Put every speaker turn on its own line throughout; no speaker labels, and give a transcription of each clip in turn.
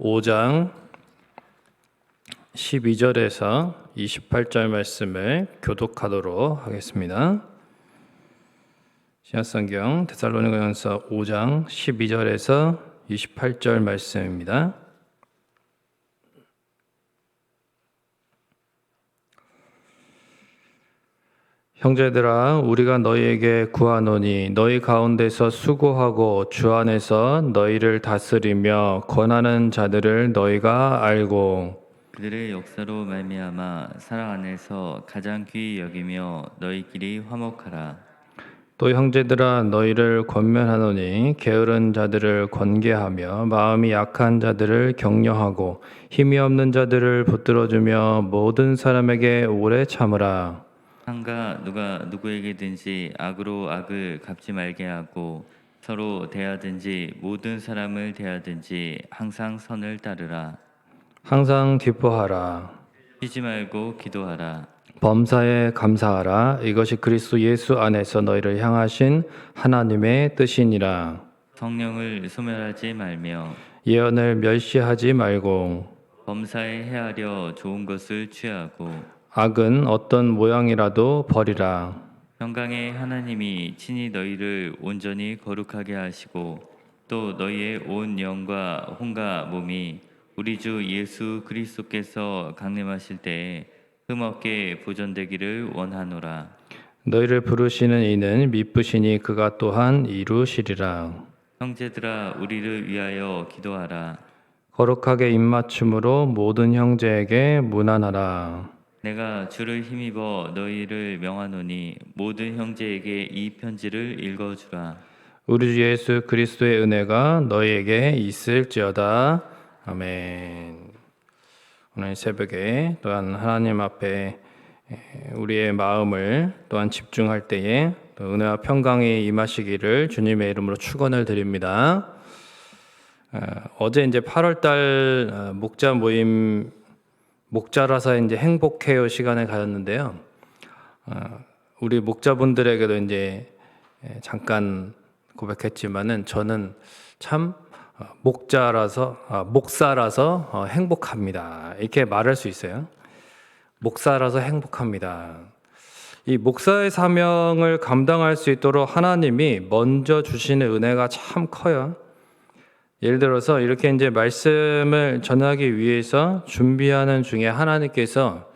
5장 12절에서 28절 말씀을 교독하도록 하겠습니다. 신약성경 데살로니가전서 5장 12절에서 28절 말씀입니다. 형제들아 우리가 너희에게 구하노니 너희 가운데서 수고하고 주 안에서 너희를 다스리며 권하는 자들을 너희가 알고
그들의 역사로 말미암아 사랑 안에서 가장 귀히 여기며 너희끼리 화목하라.
또 형제들아 너희를 권면하노니 게으른 자들을 권계하며 마음이 약한 자들을 격려하고 힘이 없는 자들을 붙들어 주며 모든 사람에게 오래 참으라
한가 누가 누구에게든지 악으로 악을 갚지 말게 하고 서로 대하든지 모든 사람을 대하든지 항상 선을 따르라.
항상 기뻐하라
쉬지 말고 기도하라.
범사에 감사하라 이것이 그리스도 예수 안에서 너희를 향하신 하나님의 뜻이니라
성령을 소멸하지 말며
예언을 멸시하지 말고
범사에 헤아려 좋은 것을 취하고
악은 어떤 모양이라도 버리라
평강의 하나님이 친히 너희를 온전히 거룩하게 하시고 또 너희의 온 영과 혼과 몸이 우리 주 예수 그리스도께서 강림하실 때에 흠없게 보존되기를 원하노라.
너희를 부르시는 이는 미쁘시니 그가 또한 이루시리라
형제들아 우리를 위하여 기도하라.
거룩하게 입맞춤으로 모든 형제에게 무난하라
내가 주를 힘입어 너희를 명하노니 모든 형제에게 이 편지를 읽어주라.
우리 주 예수 그리스도의 은혜가 너희에게 있을지어다 아멘 오늘 새벽에 또한 하나님 앞에 우리의 마음을 또한 집중할 때에 또 은혜와 평강이 임하시기를 주님의 이름으로 축원을 드립니다. 어, 어제 이제 8월달 어, 목자 모임 목자라서 이제 행복해요 시간을 가졌는데요. 어, 우리 목자분들에게도 이제 예, 잠깐 고백했지만은 저는 참 어, 목자라서 아, 목사라서 어, 행복합니다. 이렇게 말할 수 있어요. 목사라서 행복합니다. 이 목사의 사명을 감당할 수 있도록 하나님이 먼저 주시는 은혜가 참 커요. 예를 들어서 이렇게 이제 말씀을 전하기 위해서 준비하는 중에 하나님께서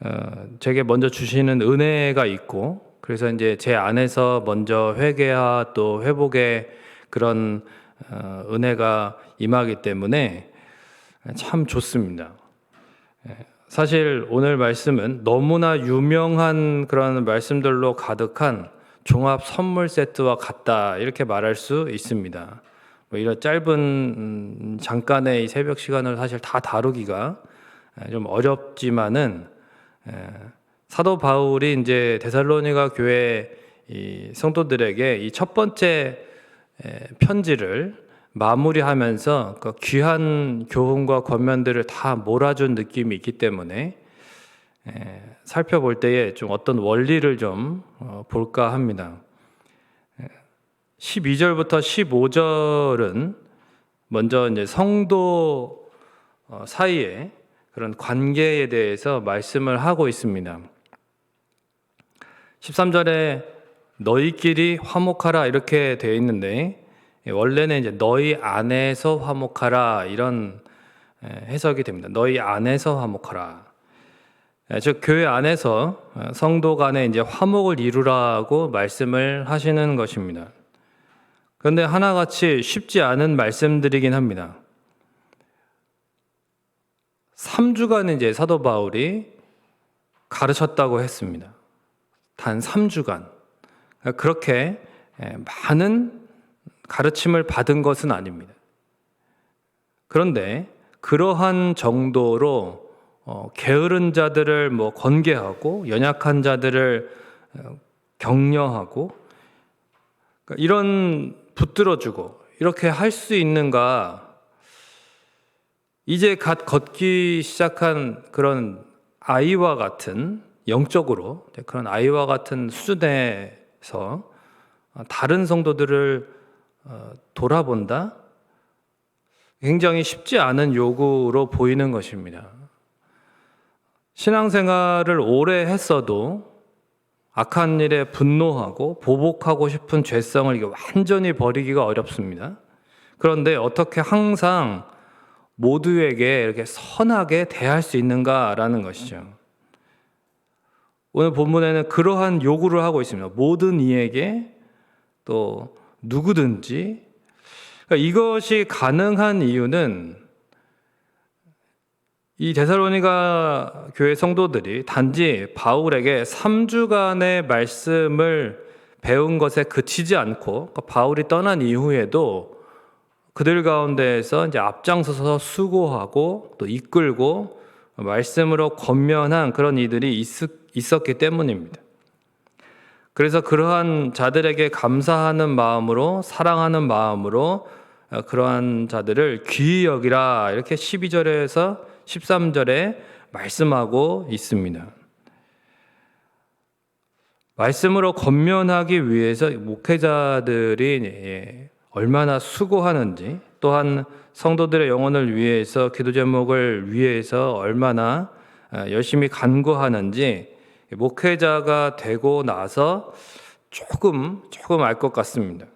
어, 제게 먼저 주시는 은혜가 있고 그래서 이제 제 안에서 먼저 회개와 또 회복의 그런 어, 은혜가 임하기 때문에 참 좋습니다. 예, 사실 오늘 말씀은 너무나 유명한 그런 말씀들로 가득한 종합 선물 세트와 같다 이렇게 말할 수 있습니다. 뭐 이런 짧은 음, 잠깐의 이 새벽 시간을 사실 다 다루기가 에, 좀 어렵지만은 에, 사도 바울이 이제 데살로니가 교회 이 성도들에게 이 첫 번째 에, 편지를 마무리하면서 그 귀한 교훈과 권면들을 다 몰아준 느낌이 있기 때문에 에, 살펴볼 때에 좀 어떤 원리를 좀 어, 볼까 합니다. 12절부터 15절은 먼저 이제 성도 어, 사이에 그런 관계에 대해서 말씀을 하고 있습니다. 13절에 너희끼리 화목하라 이렇게 되어 있는데 원래는 이제 너희 안에서 화목하라 이런 해석이 됩니다. 너희 안에서 화목하라. 즉 교회 안에서 어, 성도 간에 이제 화목을 이루라고 말씀을 하시는 것입니다. 그런데 하나같이 쉽지 않은 말씀들이긴 합니다. 3주간 이제 사도 바울이 가르쳤다고 했습니다. 단 3주간. 그렇게 많은 가르침을 받은 것은 아닙니다. 그런데 그러한 정도로 어, 게으른 자들을 뭐 권계하고 연약한 자들을 어, 격려하고 그러니까 이런 붙들어주고 이렇게 할 수 있는가? 이제 갓 걷기 시작한 그런 아이와 같은 영적으로 그런 아이와 같은 수준에서 다른 성도들을 어, 돌아본다? 굉장히 쉽지 않은 요구로 보이는 것입니다. 신앙생활을 오래 했어도 악한 일에 분노하고 보복하고 싶은 죄성을 완전히 버리기가 어렵습니다. 그런데 어떻게 항상 모두에게 이렇게 선하게 대할 수 있는가라는 것이죠. 오늘 본문에는 그러한 요구를 하고 있습니다. 모든 이에게 또 누구든지 그러니까 이것이 가능한 이유는 이 데살로니가 교회 성도들이 단지 바울에게 3주간의 말씀을 배운 것에 그치지 않고 그러니까 바울이 떠난 이후에도 그들 가운데에서 이제 앞장서서 수고하고 또 이끌고 말씀으로 권면한 그런 이들이 있, 있었기 때문입니다. 그래서 그러한 자들에게 감사하는 마음으로 사랑하는 마음으로 어, 그러한 자들을 귀히 여기라 이렇게 12절에서 13절에 말씀하고 있습니다. 말씀으로 권면하기 위해서 목회자들이 예, 얼마나 수고하는지 또한 성도들의 영혼을 위해서 기도 제목을 위해서 얼마나 어, 열심히 간구하는지 목회자가 되고 나서 조금 조금 알 것 같습니다.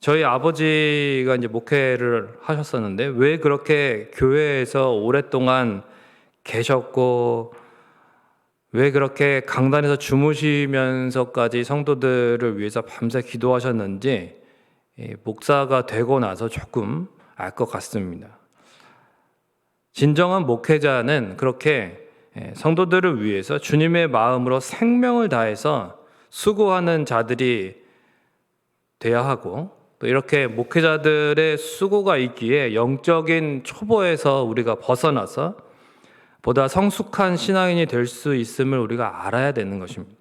예. 저희 아버지가 이제 목회를 하셨었는데 왜 그렇게 교회에서 오랫동안 계셨고 왜 그렇게 강단에서 주무시면서까지 성도들을 위해서 밤새 기도하셨는지 예, 목사가 되고 나서 조금 알 것 같습니다. 진정한 목회자는 그렇게 예, 성도들을 위해서 주님의 마음으로 생명을 다해서 수고하는 자들이 돼야 하고 또 이렇게 목회자들의 수고가 있기에 영적인 초보에서 우리가 벗어나서 보다 성숙한 신앙인이 될 수 있음을 우리가 알아야 되는 것입니다.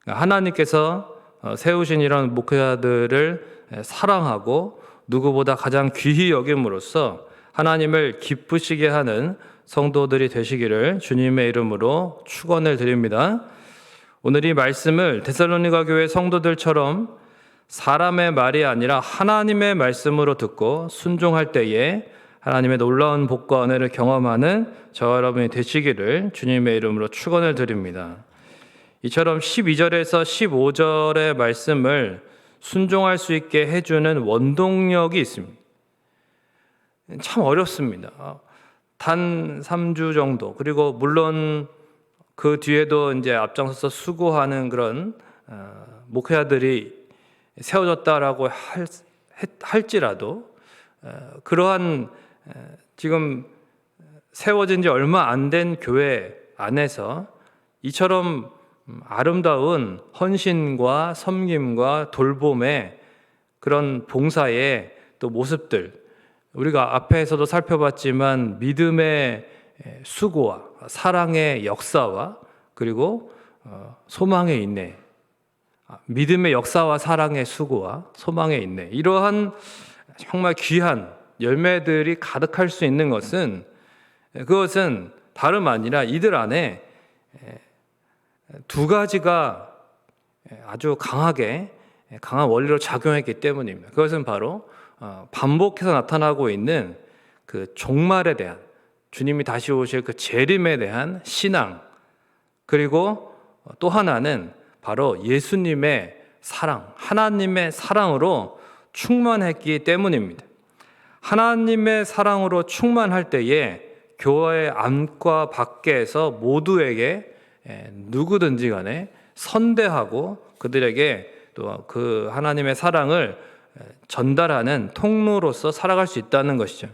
그러니까 하나님께서 어, 세우신 이런 목회자들을 사랑하고 누구보다 가장 귀히 여김으로써 하나님을 기쁘시게 하는 성도들이 되시기를 주님의 이름으로 축원을 드립니다. 오늘 이 말씀을 데살로니가 교회 성도들처럼 사람의 말이 아니라 하나님의 말씀으로 듣고 순종할 때에 하나님의 놀라운 복과 은혜를 경험하는 저와 여러분이 되시기를 주님의 이름으로 축원을 드립니다. 이처럼 12절에서 15절의 말씀을 순종할 수 있게 해주는 원동력이 있습니다. 참 어렵습니다. 단 3주 정도 그리고 물론 그 뒤에도 이제 앞장서서 수고하는 그런 어, 목회자들이 세워졌다라고 할, 할지라도 어, 그러한 어, 지금 세워진 지 얼마 안 된 교회 안에서 이처럼 아름다운 헌신과 섬김과 돌봄의 그런 봉사의 또 모습들 우리가 앞에서도 살펴봤지만 믿음의 수고와 사랑의 역사와 그리고 어, 소망의 인내 아, 믿음의 역사와 사랑의 수고와 소망의 인내 이러한 정말 귀한 열매들이 가득할 수 있는 것은 그것은 다름 아니라 이들 안에 두 가지가 아주 강하게 강한 원리로 작용했기 때문입니다. 그것은 바로 어, 반복해서 나타나고 있는 그 종말에 대한 주님이 다시 오실 그 재림에 대한 신앙 그리고 또 하나는 바로 예수님의 사랑, 하나님의 사랑으로 충만했기 때문입니다. 하나님의 사랑으로 충만할 때에 교회 안과 밖에서 모두에게 누구든지 간에 선대하고 그들에게 또 그 하나님의 사랑을 전달하는 통로로서 살아갈 수 있다는 것이죠.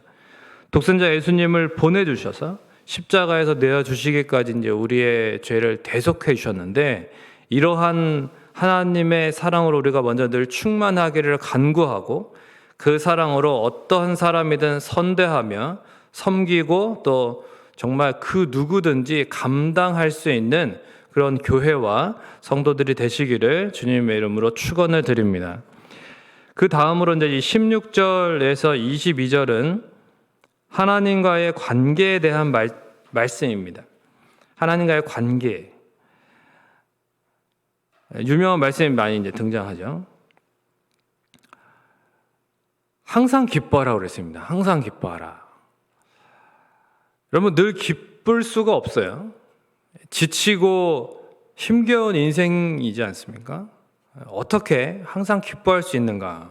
독생자 예수님을 보내주셔서 십자가에서 내어 주시기까지 이제 우리의 죄를 대속해 주셨는데 이러한 하나님의 사랑으로 우리가 먼저 늘 충만하기를 간구하고 그 사랑으로 어떠한 사람이든 선대하며 섬기고 또 정말 그 누구든지 감당할 수 있는 그런 교회와 성도들이 되시기를 주님의 이름으로 축원을 드립니다. 그 다음으로 이제 이 16절에서 22절은 하나님과의 관계에 대한 말, 말씀입니다. 하나님과의 관계. 유명한 말씀이 많이 이제 등장하죠. 항상 기뻐하라 그랬습니다. 항상 기뻐하라. 여러분 늘 기쁠 수가 없어요. 지치고 힘겨운 인생이지 않습니까? 어떻게 항상 기뻐할 수 있는가?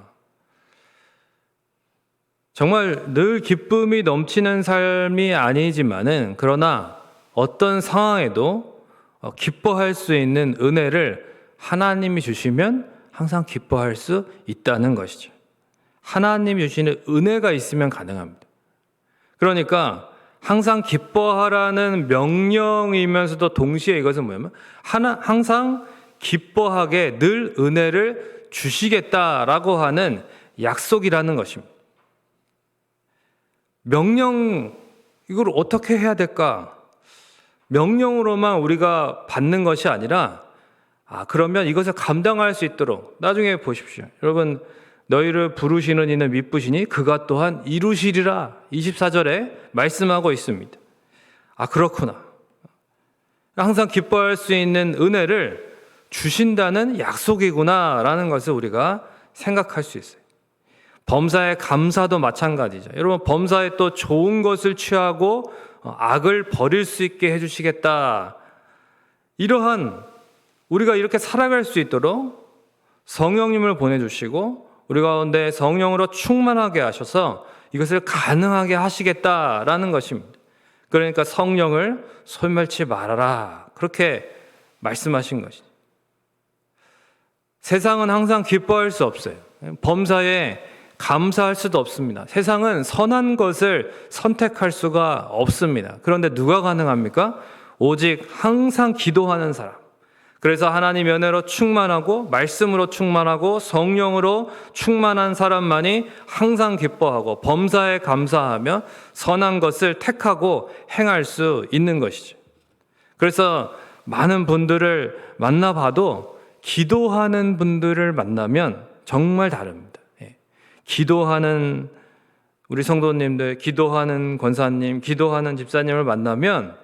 정말 늘 기쁨이 넘치는 삶이 아니지만은 그러나 어떤 상황에도 어, 기뻐할 수 있는 은혜를 하나님이 주시면 항상 기뻐할 수 있다는 것이죠. 하나님이 주시는 은혜가 있으면 가능합니다. 그러니까 항상 기뻐하라는 명령이면서도 동시에 이것은 뭐냐면 하나 항상 기뻐하게 늘 은혜를 주시겠다라고 하는 약속이라는 것입니다. 명령 이걸 어떻게 해야 될까? 명령으로만 우리가 받는 것이 아니라 아 그러면 이것을 감당할 수 있도록 나중에 보십시오. 여러분 너희를 부르시는 이는 미쁘시니 그가 또한 이루시리라 24절에 말씀하고 있습니다. 아 그렇구나. 항상 기뻐할 수 있는 은혜를 주신다는 약속이구나라는 것을 우리가 생각할 수 있어요. 범사의 감사도 마찬가지죠. 여러분 범사에 또 좋은 것을 취하고 어, 악을 버릴 수 있게 해주시겠다. 이러한 우리가 이렇게 살아갈 수 있도록 성령님을 보내주시고 우리 가운데 성령으로 충만하게 하셔서 이것을 가능하게 하시겠다라는 것입니다. 그러니까 성령을 소멸치 말아라 그렇게 말씀하신 것이죠. 세상은 항상 기뻐할 수 없어요. 범사에 감사할 수도 없습니다. 세상은 선한 것을 선택할 수가 없습니다. 그런데 누가 가능합니까? 오직 항상 기도하는 사람. 그래서 하나님 연애로 충만하고 말씀으로 충만하고 성령으로 충만한 사람만이 항상 기뻐하고 범사에 감사하며 선한 것을 택하고 행할 수 있는 것이죠. 그래서 많은 분들을 만나봐도 기도하는 분들을 만나면 정말 다릅니다. 예. 기도하는 우리 성도님들, 기도하는 권사님, 기도하는 집사님을 만나면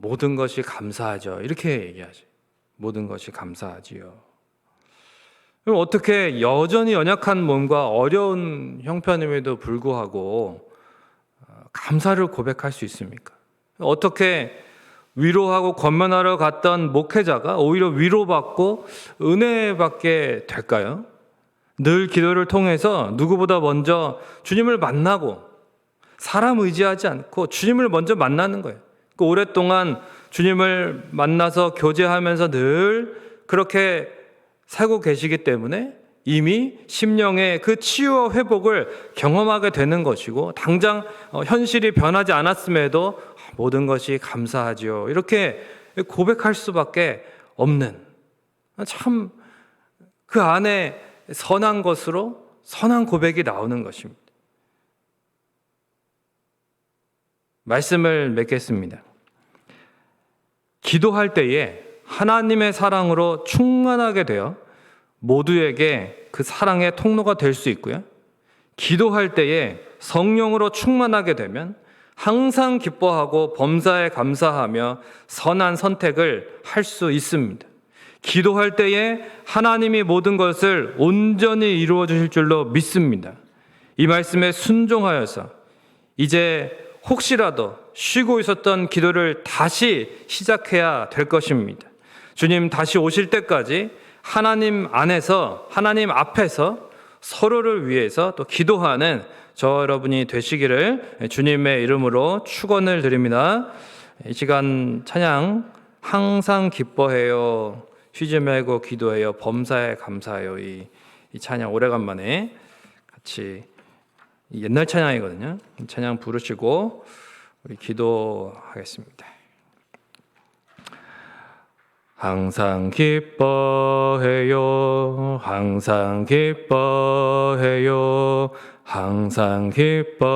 모든 것이 감사하죠. 이렇게 얘기하죠. 모든 것이 감사하지요. 그럼 어떻게 여전히 연약한 몸과 어려운 형편임에도 불구하고 어, 감사를 고백할 수 있습니까? 어떻게 위로하고 권면하러 갔던 목회자가 오히려 위로받고 은혜받게 될까요? 늘 기도를 통해서 누구보다 먼저 주님을 만나고 사람 의지하지 않고 주님을 먼저 만나는 거예요. 그 오랫동안 주님을 만나서 교제하면서 늘 그렇게 살고 계시기 때문에 이미 심령의 그 치유와 회복을 경험하게 되는 것이고 당장 어, 현실이 변하지 않았음에도 모든 것이 감사하지요. 이렇게 고백할 수밖에 없는 참 그 안에 선한 것으로 선한 고백이 나오는 것입니다. 말씀을 맺겠습니다. 기도할 때에 하나님의 사랑으로 충만하게 되어 모두에게 그 사랑의 통로가 될 수 있고요. 기도할 때에 성령으로 충만하게 되면 항상 기뻐하고 범사에 감사하며 선한 선택을 할 수 있습니다. 기도할 때에 하나님이 모든 것을 온전히 이루어 주실 줄로 믿습니다. 이 말씀에 순종하여서 이제 혹시라도 쉬고 있었던 기도를 다시 시작해야 될 것입니다. 주님 다시 오실 때까지 하나님 안에서, 하나님 앞에서 서로를 위해서 또 기도하는 저 여러분이 되시기를 주님의 이름으로 축원을 드립니다. 이 시간 찬양 항상 기뻐해요. 쉬지 말고 기도해요. 범사에 감사해요. 이, 이 찬양 오래간만에 같이 옛날 찬양이거든요. 찬양 부르시고 우리 기도하겠습니다. 항상 기뻐해요. 항상 기뻐해요. 항상 기뻐해요.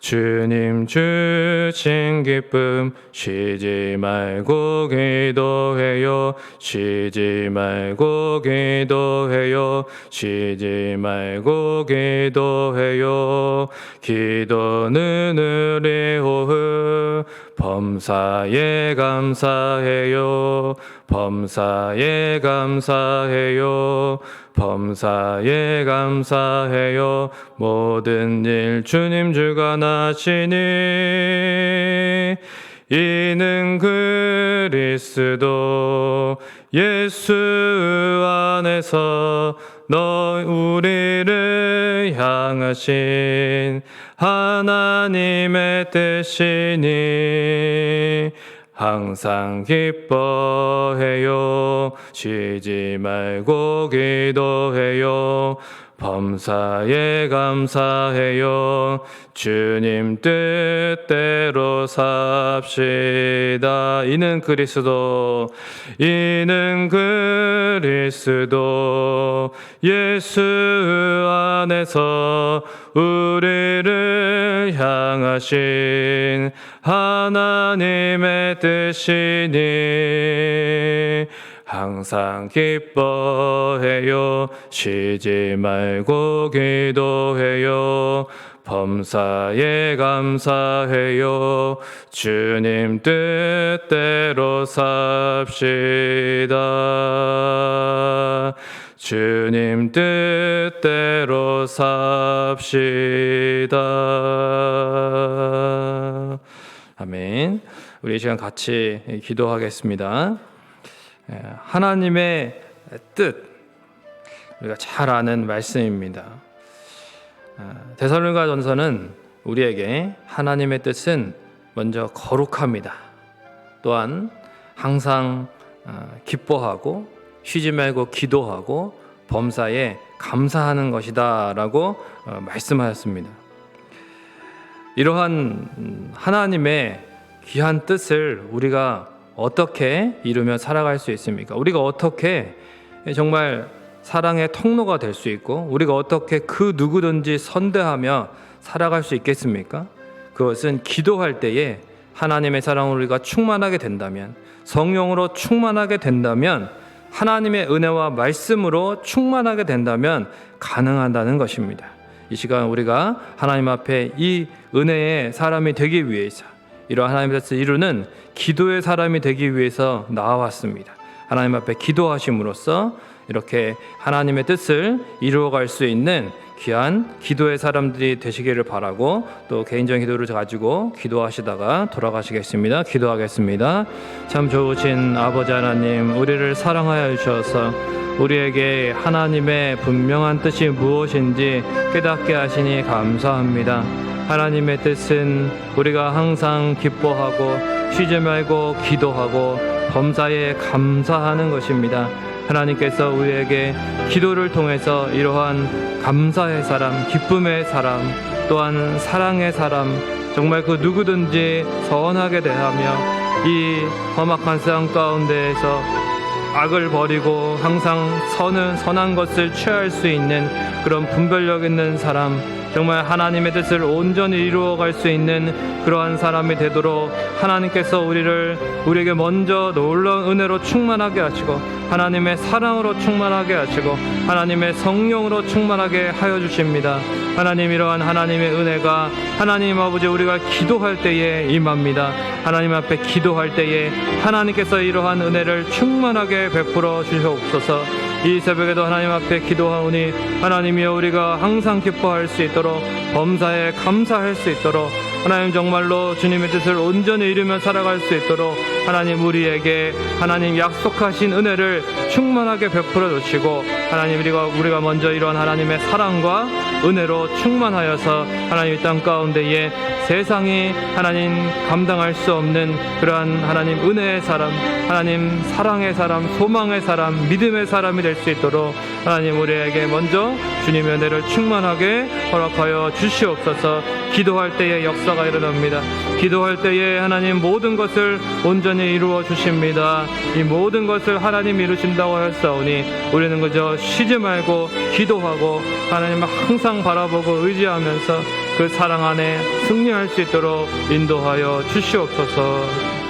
주님 주신 기쁨 쉬지 말고 기도해요. 쉬지 말고 기도해요. 쉬지 말고 기도해요. 기도는 우리 호흡 범사에 감사해요. 범사에 감사해요. 범사에 감사해요. 모든 일 주님 주관하시니 이는 그리스도 예수 안에서 너 우리를 향하신 하나님의 뜻이니 항상 기뻐해요. 쉬지 말고 기도해요. 범사에 감사해요. 주님 뜻대로 삽시다. 이는 그리스도 이는 그리스도. 예수 안에서 우리를 향하신 하나님의 뜻이니 항상 기뻐해요. 쉬지 말고 기도해요. 범사에 감사해요. 주님 뜻대로 삽시다 주님 뜻대로 삽시다 아멘 우리 이 시간 같이 기도하겠습니다 예, 하나님의 뜻 우리가 잘 아는 말씀입니다. 대살로니가 전서는 우리에게 하나님의 뜻은 먼저 거룩합니다. 또한 항상 어, 기뻐하고 쉬지 말고 기도하고 범사에 감사하는 것이다라고 어, 말씀하였습니다. 이러한 음, 하나님의 귀한 뜻을 우리가 어떻게 이루며 살아갈 수 있습니까? 우리가 어떻게 정말 사랑의 통로가 될 수 있고 우리가 어떻게 그 누구든지 선대하며 살아갈 수 있겠습니까? 그것은 기도할 때에 하나님의 사랑을 우리가 충만하게 된다면 성령으로 충만하게 된다면 하나님의 은혜와 말씀으로 충만하게 된다면 가능하다는 것입니다. 이 시간 우리가 하나님 앞에 이 은혜의 사람이 되기 위해서 이러한 하나님의 뜻을 이루는 기도의 사람이 되기 위해서 나와왔습니다. 하나님 앞에 기도하심으로써 이렇게 하나님의 뜻을 이루어갈 수 있는 귀한 기도의 사람들이 되시기를 바라고 또 개인적인 기도를 가지고 기도하시다가 돌아가시겠습니다. 기도하겠습니다. 참 좋으신 아버지 하나님, 우리를 사랑하여 주셔서 우리에게 하나님의 분명한 뜻이 무엇인지 깨닫게 하시니 감사합니다. 하나님의 뜻은 우리가 항상 기뻐하고 쉬지 말고 기도하고 범사에 감사하는 것입니다. 하나님께서 우리에게 기도를 통해서 이러한 감사의 사람, 기쁨의 사람, 또한 사랑의 사람, 정말 그 누구든지 선하게 대하며 이 험악한 세상 가운데에서 악을 버리고 항상 선은 선한 것을 취할 수 있는 그런 분별력 있는 사람 정말 하나님의 뜻을 온전히 이루어 갈 수 있는 그러한 사람이 되도록 하나님께서 우리를 우리에게 먼저 놀라운 은혜로 충만하게 하시고 하나님의 사랑으로 충만하게 하시고 하나님의 성령으로 충만하게 하여 주십니다. 하나님 이러한 하나님의 은혜가 하나님 아버지 우리가 기도할 때에 임합니다. 하나님 앞에 기도할 때에 하나님께서 이러한 은혜를 충만하게 베풀어 주시옵소서. 이 새벽에도 하나님 앞에 기도하오니 하나님이여 우리가 항상 기뻐할 수 있도록 범사에 감사할 수 있도록 하나님 정말로 주님의 뜻을 온전히 이루며 살아갈 수 있도록 하나님 우리에게 하나님 약속하신 은혜를 충만하게 베풀어 주시고 하나님 우리가 우리가 먼저 이러한 하나님의 사랑과 은혜로 충만하여서 하나님 이땅 가운데에 세상이 하나님 감당할 수 없는 그러한 하나님 은혜의 사람, 하나님 사랑의 사람, 소망의 사람, 믿음의 사람이 될 수 있도록 하나님 우리에게 먼저 주님의 은혜를 충만하게 허락하여 주시옵소서. 기도할 때에 역사가 일어납니다. 기도할 때에 하나님 모든 것을 온전히 이루어 주십니다. 이 모든 것을 하나님 이루신다고 하였사오니 우리는 그저 쉬지 말고 기도하고 하나님을 항상 바라보고 의지하면서 그 사랑 안에 승리할 수 있도록 인도하여 주시옵소서.